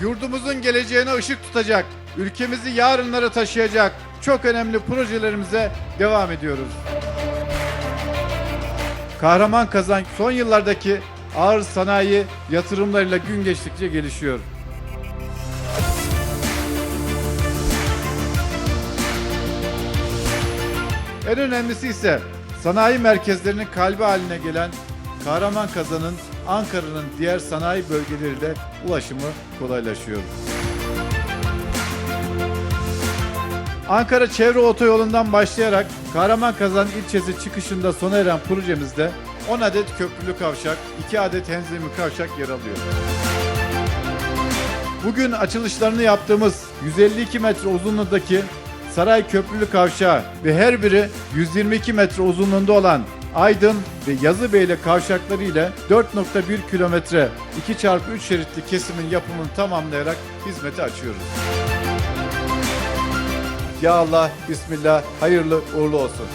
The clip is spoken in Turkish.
yurdumuzun geleceğine ışık tutacak, ülkemizi yarınlara taşıyacak çok önemli projelerimize devam ediyoruz. Kahraman Kazan son yıllardaki ağır sanayi yatırımlarıyla gün geçtikçe gelişiyor. En önemlisi ise sanayi merkezlerinin kalbi haline gelen Kahraman Kazan'ın Ankara'nın diğer sanayi bölgeleriyle ulaşımı kolaylaşıyor. Ankara Çevre Otoyolu'ndan başlayarak Kahraman ilçesi çıkışında sona eren projemizde 10 adet köprülü kavşak, 2 adet henzemi kavşak yer alıyor. Bugün açılışlarını yaptığımız 152 metre uzunluğundaki Saray Köprülü Kavşağı ve her biri 122 metre uzunluğunda olan Aydın ve Yazıbeyli kavşakları ile 4.1 kilometre 2x3 şeritli kesimin yapımını tamamlayarak hizmete açıyoruz. Ya Allah, Bismillah, hayırlı uğurlu olsun.